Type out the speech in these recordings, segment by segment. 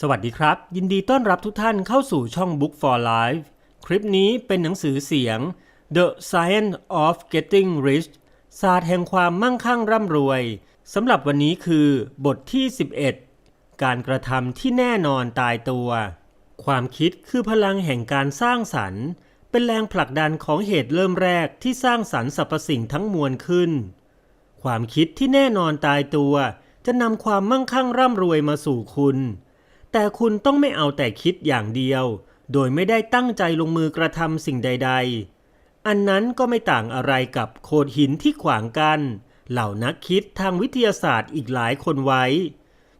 สวัสดีครับ ยินดีต้อนรับทุกท่านเข้าสู่ช่อง Book for Life คลิปนี้เป็นหนังสือเสียง The Science of Getting Rich ศาสตร์แห่งความมั่งคั่งร่ำรวยสำหรับวันนี้คือบทที่ 11 การกระทำที่แน่นอนตายตัว ความคิดคือพลังแห่งการสร้างสรรค์ เป็นแรงผลักดันของเหตุเริ่มแรกที่สร้างสรรค์สรรพสิ่งทั้งมวลขึ้น ความคิดที่แน่นอนตายตัว จะนำความมั่งคั่งร่ำรวยมาสู่คุณ แต่คุณต้องไม่เอาแต่คิดอย่างเดียว โดยไม่ได้ตั้งใจลงมือกระทำสิ่งใด ๆ อันนั้นก็ไม่ต่างอะไรกับโขดหินที่ขวางกัน้นเหล่านักคิดทางวิทยาศาสตร์อีกหลายคนไว้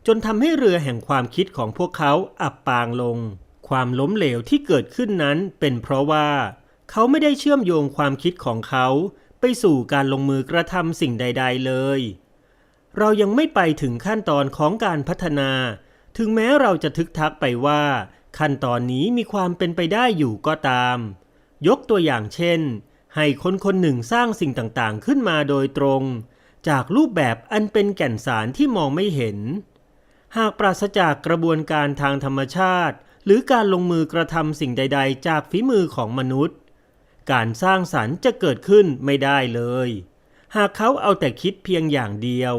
จนทำให้เรือแห่งความคิดของพวกเขาอับปางลง ความล้มเหลวที่เกิดขึ้นนั้นเป็นเพราะว่า เขาไม่ได้เชื่อมโยงความคิดของเขาไปสู่การลงมือกระทำสิ่งใด ๆ เลย เรายังไม่ไปถึงขั้นตอนของการพัฒนา ถึงแม้เราจะทึกทักไปว่า ขั้นตอนนี้มีความเป็นไปได้อยู่ก็ตาม ยกตัวอย่างเช่น ให้คนคนหนึ่งสร้างสิ่งต่างๆ ขึ้นมาโดยตรง จากรูปแบบอันเป็นแก่นสารที่มองไม่เห็น หากปราศจากกระบวนการทางธรรมชาติ หรือการลงมือกระทำสิ่งใด ๆ จากฝีมือของมนุษย์ การสร้างสรรค์จะเกิดขึ้นไม่ได้เลย หากเขาเอาแต่คิดเพียงอย่างเดียว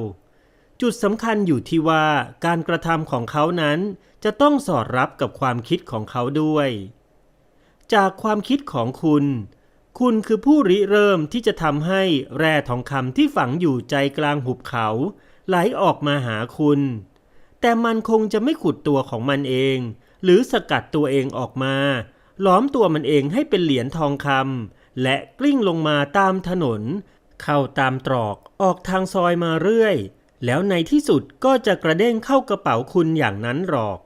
จุดสำคัญอยู่ที่ว่าการกระทำของเขานั้นจะต้องสอดรับกับความคิดของเขาด้วย จากความคิดของคุณ คุณคือผู้ริเริ่มที่จะทำให้แร่ทองคำที่ฝังอยู่ใจกลางหุบเขา ไหลออกมาหาคุณ แต่มันคงจะไม่ขุดตัวของมันเอง หรือสกัดตัวเองออกมาล้อมตัวมันเองให้เป็นเหรียญทองคำและกลิ้งลงมาตามถนน เข้าตามตรอกออกทางซอยมาเรื่อย แล้วในที่สุดก็จะกระเด้งเข้ากระเป๋าคุณอย่างนั้นหรอก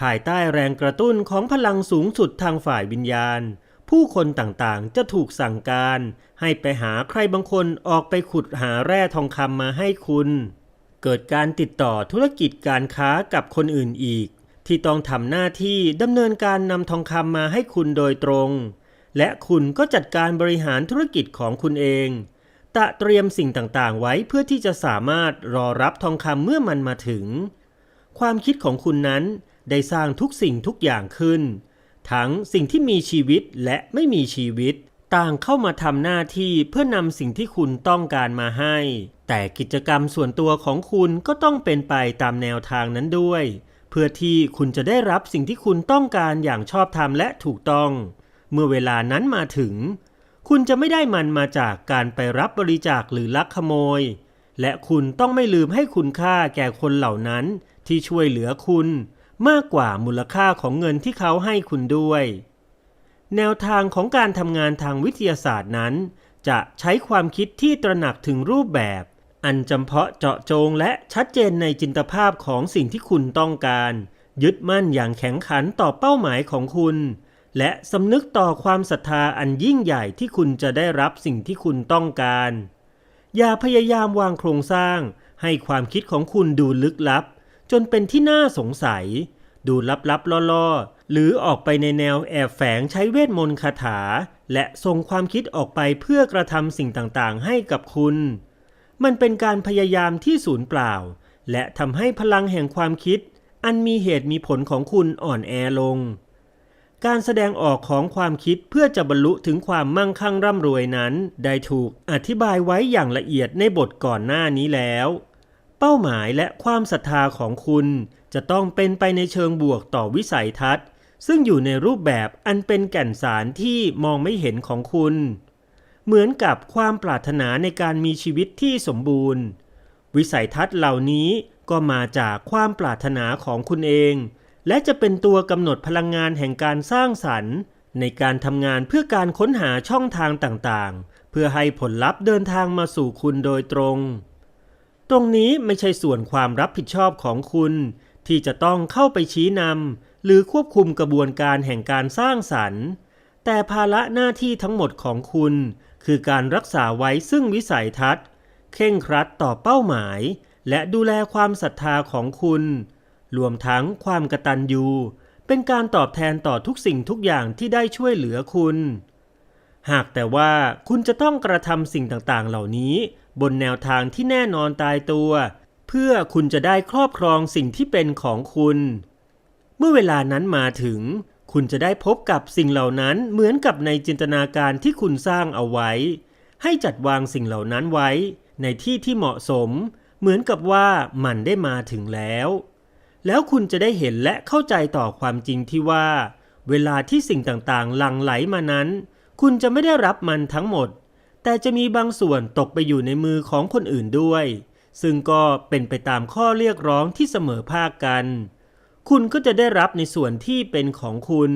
ภายใต้แรงกระตุ้นของพลังสูงสุดทางฝ่ายวิญญาณ ผู้คนต่างๆ จะถูกสั่งการ ให้ไปหาใครบางคนออกไปขุดหาแร่ทองคำมาให้คุณ เกิดการติดต่อธุรกิจการค้ากับคนอื่นอีก ที่ต้องทำหน้าที่ดำเนินการนำทองคำมาให้คุณโดยตรง และคุณก็จัดการบริหารธุรกิจของคุณเอง ตะเตรียมสิ่งต่างๆ ไว้เพื่อที่จะสามารถรอรับทองคำเมื่อมันมาถึง ความคิดของคุณนั้นได้สร้างทุกสิ่งทุกอย่างขึ้น ทั้งสิ่งที่มีชีวิตและไม่มีชีวิต ต่างเข้ามาทำหน้าที่เพื่อนำสิ่งที่คุณต้องการมาให้ แต่กิจกรรมส่วนตัวของคุณก็ต้องเป็นไปตามแนวทางนั้นด้วย เพื่อที่คุณจะได้รับสิ่งที่คุณต้องการอย่างชอบธรรมและถูกต้อง เมื่อเวลานั้นมาถึง คุณจะไม่ได้มันมาจากการไปรับบริจาคหรือลักขโมย และคุณต้องไม่ลืมให้คุณค่าแก่คนเหล่านั้นที่ช่วยเหลือคุณ มากกว่ามูลค่าของเงินที่เขาให้คุณด้วย แนวทางของการทำงานทางวิทยาศาสตร์นั้น จะใช้ความคิดที่ตระหนักถึงรูปแบบ อันจำเพาะเจาะจงและชัดเจนในจินตภาพของสิ่งที่คุณต้องการ ยึดมั่นอย่างแข็งขันต่อเป้าหมายของคุณ และสำนึกต่อความศรัทธาอันยิ่งใหญ่ที่คุณจะได้รับสิ่งที่คุณต้องการ อย่าพยายามวางโครงสร้าง ให้ความคิดของคุณดูลึกลับ จนเป็นที่น่าสงสัย ดูลับๆล่อๆ หรือออกไปในแนวแอบแฝงใช้เวทมนต์คาถา และส่งความคิดออกไปเพื่อกระทำสิ่งต่างๆ ให้กับคุณ มันเป็นการพยายามที่สูญเปล่า และทำให้พลังแห่งความคิด อันมีเหตุมีผลของคุณอ่อนแอลง การแสดงออกของความคิดเพื่อจะบรรลุถึงความมั่งคั่งร่ำรวยนั้น ได้ถูกอธิบายไว้อย่างละเอียดในบทก่อนหน้านี้แล้ว เป้าหมายและความศรัทธาของคุณจะต้องเป็นไปในเชิงบวกต่อวิสัยทัศน์ ซึ่งอยู่ในรูปแบบอันเป็นแก่นสารที่มองไม่เห็นของคุณ เหมือนกับความปรารถนาในการมีชีวิตที่สมบูรณ์ วิสัยทัศน์เหล่านี้ก็มาจากความปรารถนาของคุณเอง และจะเป็นตัวกำหนดพลังงานแห่งการสร้างสรรค์ ในการทำงานเพื่อการค้นหาช่องทางต่างๆ เพื่อให้ผลลัพธ์เดินทางมาสู่คุณโดยตรง ตรงนี้ไม่ใช่ส่วนความรับผิดชอบของคุณ ที่จะต้องเข้าไปชี้นำหรือควบคุมกระบวนการแห่งการสร้างสรรค์ แต่ภาระหน้าที่ทั้งหมดของคุณ คือการรักษาไว้ซึ่งวิสัยทัศน์เข่งครัดต่อเป้าหมาย และดูแลความศรัทธาของคุณ รวมทั้งความกตัญญูเป็นการตอบแทนต่อทุกสิ่งทุกอย่างที่ได้ช่วยเหลือคุณ หากแต่ว่าคุณจะต้องกระทำสิ่งต่างๆ เหล่านี้ บนแนวทางที่แน่นอนตายตัว เพื่อคุณจะได้ครอบครองสิ่งที่เป็นของคุณ เมื่อเวลานั้นมาถึง คุณจะได้พบกับสิ่งเหล่านั้นเหมือนกับในจินตนาการที่คุณสร้างเอาไว้ ให้จัดวางสิ่งเหล่านั้นไว้ ในที่ที่เหมาะสม เหมือนกับว่ามันได้มาถึงแล้ว แล้วคุณจะได้เห็นและเข้าใจต่อความจริงที่ว่า เวลาที่สิ่งต่างๆ หลั่งไหลมานั้น คุณจะไม่ได้รับมันทั้งหมด แต่จะมีบางส่วนตกไปอยู่ในมือของคนอื่นด้วย ซึ่งก็เป็นไปตามข้อเรียกร้องที่เสมอภาคกัน คุณก็จะได้รับในส่วนที่เป็นของคุณ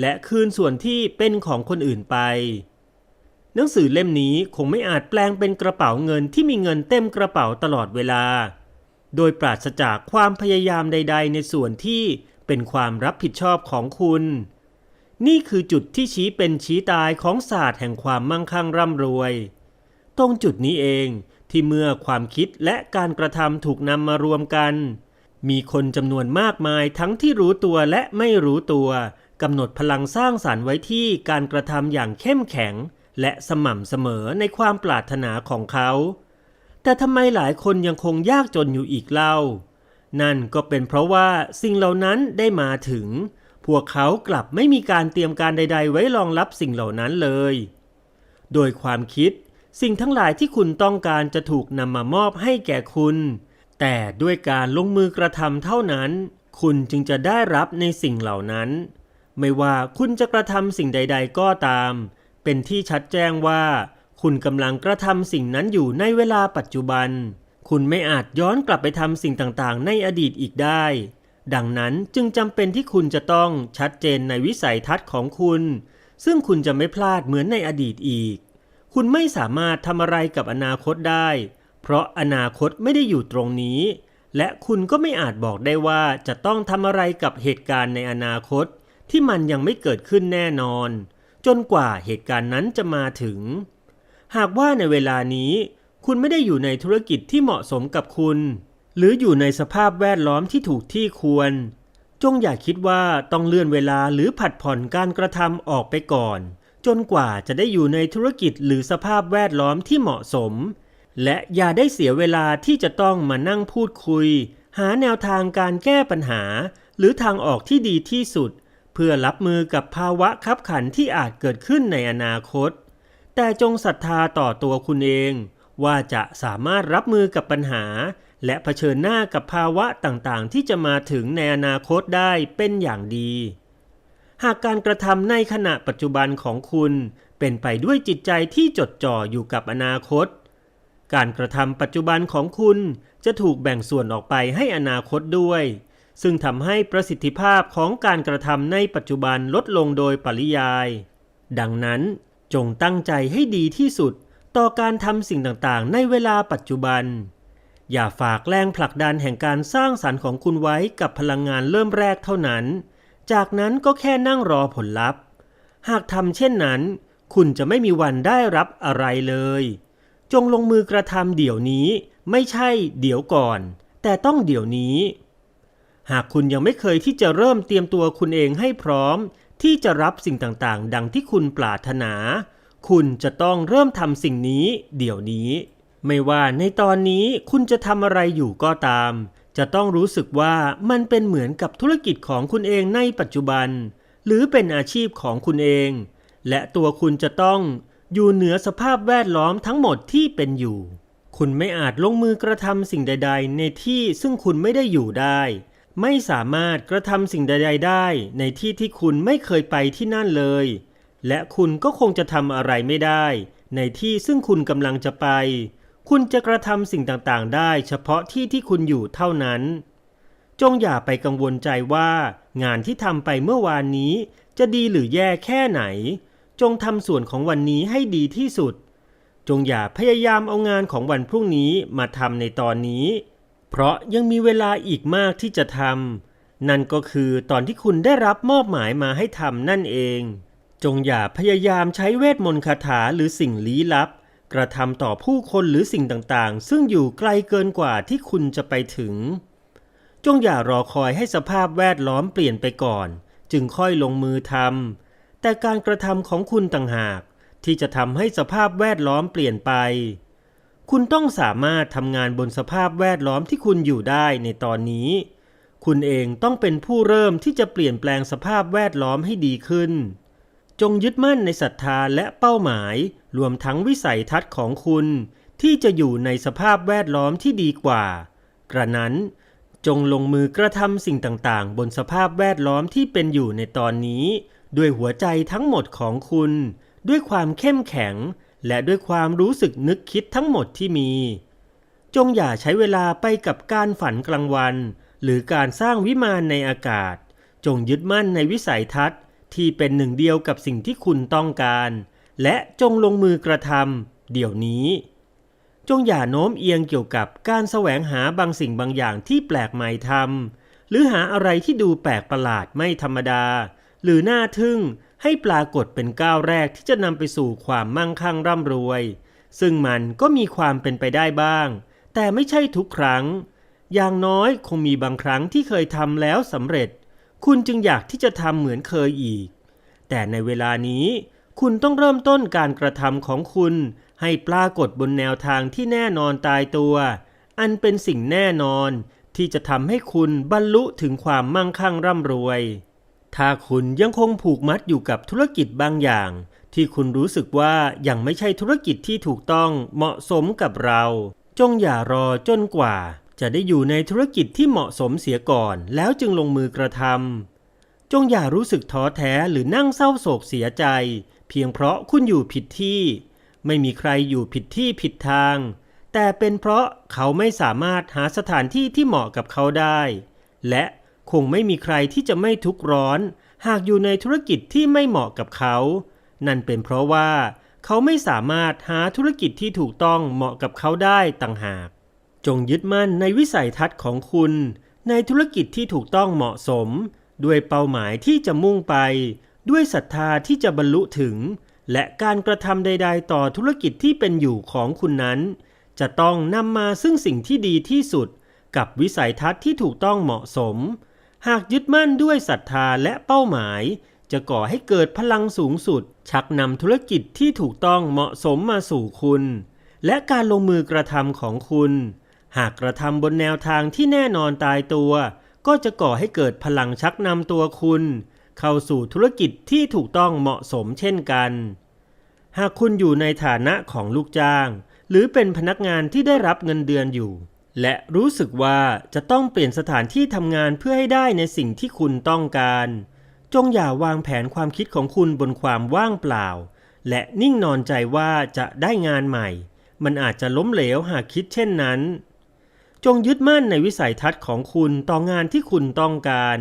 และคืนส่วนที่เป็นของคนอื่นไป หนังสือเล่มนี้คงไม่อาจแปลงเป็นกระเป๋าเงินที่มีเงินเต็มกระเป๋าตลอดเวลา โดยปราศจากความพยายามใด ๆ ในส่วนที่เป็นความรับผิดชอบของคุณ นี่คือจุดที่ชี้เป็นชี้ตายของศาสตร์แห่งความมั่งคั่งร่ำรวย ตรงจุดนี้เองที่เมื่อความคิดและการกระทำถูกนำมารวมกัน มีคนจำนวนมากมายทั้งที่รู้ตัวและไม่รู้ตัวกำหนดพลังสร้างสารรค์ไว้ที่การกระทำอย่างเข้มแข็ง และสม่ำเสมอในความปรารถนาของเขา แต่ทำไมหลายคนยังคงยากจนอยู่อีกเล่า นั่นก็เป็นเพราะว่าสิ่งเหล่านั้นได้มาถึง พวกเขากลับไม่มีการเตรียมการใด ๆ ไว้รองรับสิ่งเหล่านั้นเลย โดยความคิดสิ่งทั้งหลายที่คุณต้องการจะถูกนำมามอบให้แก่คุณ แต่ด้วยการลงมือกระทำเท่านั้น คุณจึงจะได้รับในสิ่งเหล่านั้น ไม่ว่าคุณจะกระทำสิ่งใด ๆ ก็ตาม เป็นที่ชัดแจ้งว่า คุณกำลังกระทำสิ่งนั้นอยู่ในเวลาปัจจุบัน คุณไม่อาจย้อนกลับไปทำสิ่งต่างๆ ในอดีตอีกได้ ดังนั้นจึงจำเป็นที่คุณจะต้องชัดเจนในวิสัยทัศน์ของคุณ ซึ่งคุณจะไม่พลาดเหมือนในอดีตอีก คุณไม่สามารถทำอะไรกับอนาคตได้ เพราะอนาคตไม่ได้อยู่ตรงนี้ และคุณก็ไม่อาจบอกได้ว่าจะต้องทำอะไรกับเหตุการณ์ในอนาคต ที่มันยังไม่เกิดขึ้นแน่นอน จนกว่าเหตุการณ์นั้นจะมาถึง หากว่าในเวลานี้ คุณไม่ได้อยู่ในธุรกิจที่เหมาะสมกับคุณ หรืออยู่ในสภาพแวดล้อมที่ถูกที่ควร จงอย่าคิดว่าต้องเลื่อนเวลาหรือผัดผ่อนการกระทำออกไปก่อน จนกว่าจะได้อยู่ในธุรกิจหรือสภาพแวดล้อมที่เหมาะสม และอย่าได้เสียเวลาที่จะต้องมานั่งพูดคุย หาแนวทางการแก้ปัญหา หรือทางออกที่ดีที่สุด เพื่อรับมือกับภาวะคับขันที่อาจเกิดขึ้นในอนาคต แต่จงศรัทธาต่อตัวคุณเอง ว่าจะสามารถรับมือกับปัญหา และะเผชิญหน้ากับภาวะต่างๆ ที่จะมาถึงในอนาคตได้เป็นอย่างดี หากการกระทำในขณะปัจจุบันของคุณเป็นไปด้วยจิตใจที่จดจ่ออยู่กับอนาคต การกระทำปัจจุบันของคุณจะถูกแบ่งส่วนออกไปให้อนาคตด้วย ซึ่งทำให้ประสิทธิภาพของการกระทำในปัจจุบันลดลงโดยปริยาย ดังนั้น จงตั้งใจให้ดีที่สุดต่อการทำสิ่งต่างๆ ในเวลาปัจจุบัน อย่าฝากแรงผลักดันแห่งการสร้างสรรค์ของคุณไว้กับพลังงานเริ่มแรกเท่านั้น จากนั้นก็แค่นั่งรอผลลัพธ์ หากทำเช่นนั้น คุณจะไม่มีวันได้รับอะไรเลย จงลงมือกระทำเดี๋ยวนี้ไม่ใช่เดี๋ยวก่อน แต่ต้องเดี๋ยวนี้ หากคุณยังไม่เคยที่จะเริ่มเตรียมตัวคุณเองให้พร้อม ที่จะรับสิ่งต่างๆ ดังที่คุณปรารถนา คุณจะต้องเริ่มทำสิ่งนี้เดี๋ยวนี้ ไม่ว่าในตอนนี้คุณจะทำอะไรอยู่ก็ตาม จะต้องรู้สึกว่ามันเป็นเหมือนกับธุรกิจของคุณเองในปัจจุบัน หรือเป็นอาชีพของคุณเอง และตัวคุณจะต้องอยู่เหนือสภาพแวดล้อมทั้งหมดที่เป็นอยู่ คุณไม่อาจลงมือกระทำสิ่งใด ๆ ในที่ซึ่งคุณไม่ได้อยู่ได้ ไม่สามารถกระทำสิ่งใดๆได้ในที่ที่คุณไม่เคยไปที่นั่นเลย และคุณก็คงจะทำอะไรไม่ได้ ในที่ซึ่งคุณกำลังจะไป คุณจะกระทำสิ่งต่างๆ ได้เฉพาะที่ที่คุณอยู่เท่านั้น จงอย่าไปกังวลใจว่า งานที่ทำไปเมื่อวานนี้ จะดีหรือแย่แค่ไหน จงทำส่วนของวันนี้ให้ดีที่สุด จงอย่าพยายามเอางานของวันพรุ่งนี้มาทำในตอนนี้ เพราะยังมีเวลาอีกมากที่จะทำนั่นก็คือตอนที่คุณได้รับมอบหมายมาให้ทำนั่นเอง จงอย่าพยายามใช้เวทมนต์คาถาหรือสิ่งลี้ลับ กระทำต่อผู้คนหรือสิ่งต่างๆ ซึ่งอยู่ไกลเกินกว่าที่คุณจะไปถึง จงอย่ารอคอยให้สภาพแวดล้อมเปลี่ยนไปก่อน จึงค่อยลงมือทำแต่การกระทำของคุณต่างหาก ที่จะทำให้สภาพแวดล้อมเปลี่ยนไป คุณต้องสามารถทำงานบนสภาพแวดล้อมที่คุณอยู่ได้ในตอนนี้ คุณเองต้องเป็นผู้เริ่มที่จะเปลี่ยนแปลงสภาพแวดล้อมให้ดีขึ้น จงยึดมั่นในศรัทธาและเป้าหมายรวมทั้งวิสัยทัศน์ของคุณ ที่จะอยู่ในสภาพแวดล้อมที่ดีกว่า กระนั้นจงลงมือกระทำสิ่งต่างๆ บนสภาพแวดล้อมที่เป็นอยู่ในตอนนี้ ด้วยหัวใจทั้งหมดของคุณ ด้วยความเข้มแข็ง และด้วยความรู้สึกนึกคิดทั้งหมดที่มี จงอย่าใช้เวลาไปกับการฝันกลางวัน หรือการสร้างวิมานในอากาศ จงยึดมั่นในวิสัยทัศน์ ที่เป็นหนึ่งเดียวกับสิ่งที่คุณต้องการ และจงลงมือกระทำเดี๋ยวนี้ จงอย่าโน้มเอียงเกี่ยวกับการแสวงหาบางสิ่งบางอย่างที่แปลกใหม่ทำหรือหาอะไรที่ดูแปลกประหลาดไม่ธรรมดา หรือน่าทึ่ง ให้ปรากฏเป็นก้าวแรกที่จะนำไปสู่ความมั่งคั่งร่ำรวย ซึ่งมันก็มีความเป็นไปได้บ้าง แต่ไม่ใช่ทุกครั้ง อย่างน้อยคงมีบางครั้งที่เคยทำแล้วสำเร็จ คุณจึงอยากที่จะทำเหมือนเคยอีก แต่ในเวลานี้คุณต้องเริ่มต้นการกระทำของคุณ ให้ปรากฏบนแนวทางที่แน่นอนตายตัว อันเป็นสิ่งแน่นอนที่จะทำให้คุณบรรลุถึงความมั่งคั่งร่ำรวย ถ้าคุณยังคงผูกมัดอยู่กับธุรกิจบางอย่าง ที่คุณรู้สึกว่ายังไม่ใช่ธุรกิจที่ถูกต้องเหมาะสมกับเรา จงอย่ารอจนกว่า จะได้อยู่ในธุรกิจที่เหมาะสมเสียก่อน แล้วจึงลงมือกระทำจงอย่ารู้สึกท้อแท้หรือนั่งเศร้าโศกเสียใจ เพียงเพราะคุณอยู่ผิดที่ ไม่มีใครอยู่ผิดที่ผิดทาง แต่เป็นเพราะเขาไม่สามารถหาสถานที่ที่เหมาะกับเขาได้ และ คงไม่มีใครที่จะไม่ทุกข์ร้อน หากอยู่ในธุรกิจที่ไม่เหมาะกับเขา นั่นเป็นเพราะว่า เขาไม่สามารถหาธุรกิจที่ถูกต้องเหมาะกับเขาได้ต่างหาก จงยึดมั่นในวิสัยทัศน์ของคุณ ในธุรกิจที่ถูกต้องเหมาะสม ด้วยเป้าหมายที่จะมุ่งไป ด้วยศรัทธาที่จะบรรลุถึง และการกระทำใด ๆ ต่อธุรกิจที่เป็นอยู่ของคุณนั้น จะต้องนำมาซึ่งสิ่งที่ดีที่สุด กับวิสัยทัศน์ที่ถูกต้องเหมาะสม หากยึดมั่นด้วยศรัทธาและเป้าหมาย จะก่อให้เกิดพลังสูงสุด ชักนำธุรกิจที่ถูกต้องเหมาะสมมาสู่คุณ และการลงมือกระทำของคุณ หากกระทำบนแนวทางที่แน่นอนตายตัว ก็จะก่อให้เกิดพลังชักนำตัวคุณ เข้าสู่ธุรกิจที่ถูกต้องเหมาะสมเช่นกัน หากคุณอยู่ในฐานะของลูกจ้าง หรือเป็นพนักงานที่ได้รับเงินเดือนอยู่ และรู้สึกว่าจะต้องเปลี่ยนสถานที่ทำงานเพื่อให้ได้ในสิ่งที่คุณต้องการ จงอย่าวางแผนความคิดของคุณบนความว่างเปล่า และนิ่งนอนใจว่าจะได้งานใหม่ มันอาจจะล้มเหลวหากคิดเช่นนั้น จงยึดมั่นในวิสัยทัศน์ของคุณต่องานที่คุณต้องการ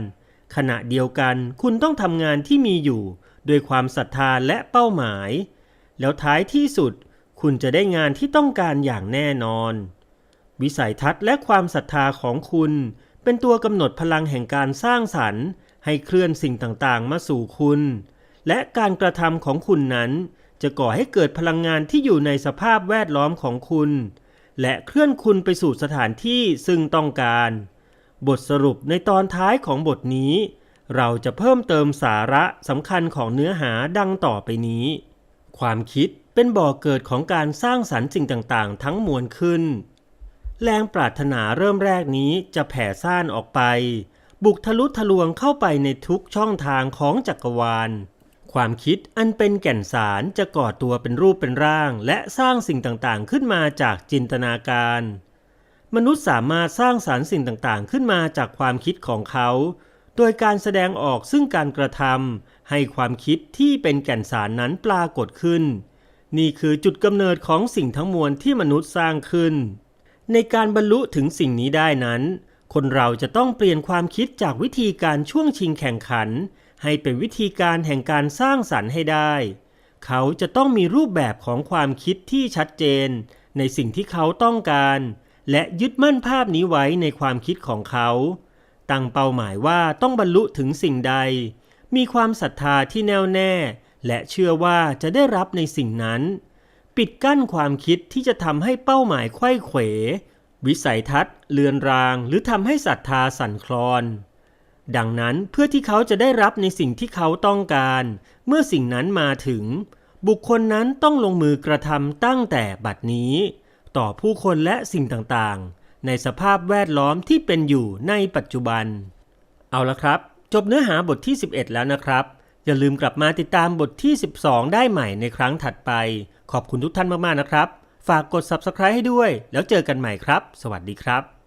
ขณะเดียวกันคุณต้องทำงานที่มีอยู่ด้วยความศรัทธาและเป้าหมาย แล้วท้ายที่สุด คุณจะได้งานที่ต้องการอย่างแน่นอน วิสัยทัศน์และความศรัทธาของคุณ เป็นตัวกำหนดพลังแห่งการสร้างสรรค์ ให้เคลื่อนสิ่งต่างๆ มาสู่คุณ และการกระทำของคุณนั้น จะก่อให้เกิดพลังงานที่อยู่ในสภาพแวดล้อมของคุณ และเคลื่อนคุณไปสู่สถานที่ซึ่งต้องการ บทสรุปในตอนท้ายของบทนี้ เราจะเพิ่มเติมสาระสำคัญของเนื้อหาดังต่อไปนี้ ความคิดเป็นบ่อเกิดของการสร้างสรรค์สิ่งต่างๆ ทั้งมวลขึ้น แรงปรารถนาเริ่มแรกนี้จะแผ่ซ่านออกไป บุกทะลุทะลวงเข้าไปในทุกช่องทางของจักรวาล ความคิดอันเป็นแก่นสารจะก่อตัวเป็นรูปเป็นร่าง และสร้างสิ่งต่างๆ ขึ้นมาจากจินตนาการ มนุษย์สามารถสร้างสารรค์สิ่งต่างๆ ขึ้นมาจากความคิดของเขา โดยการแสดงออกซึ่งการกระทำให้ความคิดที่เป็นแก่นสารนั้นปรากฏขึ้น นี่คือจุดกำเนิดของสิ่งทั้งมวลที่มนุษย์สร้างขึ้น ในการบรรลุถึงสิ่งนี้ได้นั้น คนเราจะต้องเปลี่ยนความคิดจากวิธีการช่วงชิงแข่งขัน ให้เป็นวิธีการแห่งการสร้างสรรค์ให้ได้ เขาจะต้องมีรูปแบบของความคิดที่ชัดเจน ในสิ่งที่เขาต้องการ และยึดมั่นภาพนี้ไว้ในความคิดของเขา ตั้งเป้าหมายว่าต้องบรรลุถึงสิ่งใด มีความศรัทธาที่แน่วแน่ และเชื่อว่าจะได้รับในสิ่งนั้น ปิดกั้นความคิดที่จะทำให้เป้าหมายไขว้เขว วิสัยทัศน์ เลือนราง หรือทำให้ศรัทธาสั่นคลอน ดังนั้นเพื่อที่เขาจะได้รับในสิ่งที่เขาต้องการ เมื่อสิ่งนั้นมาถึง บุคคลนั้นต้องลงมือกระทำตั้งแต่บัดนี้ ต่อผู้คนและสิ่งต่างๆ ในสภาพแวดล้อมที่เป็นอยู่ในปัจจุบัน เอาละครับ จบเนื้อหาบทที่ 11 แล้วนะครับ อย่าลืมกลับมาติดตามบทที่ 12 ได้ใหม่ในครั้งถัดไป ขอบคุณทุกท่านมากๆนะครับ ฝากกด subscribe ให้ด้วย แล้วเจอกันใหม่ครับ สวัสดีครับ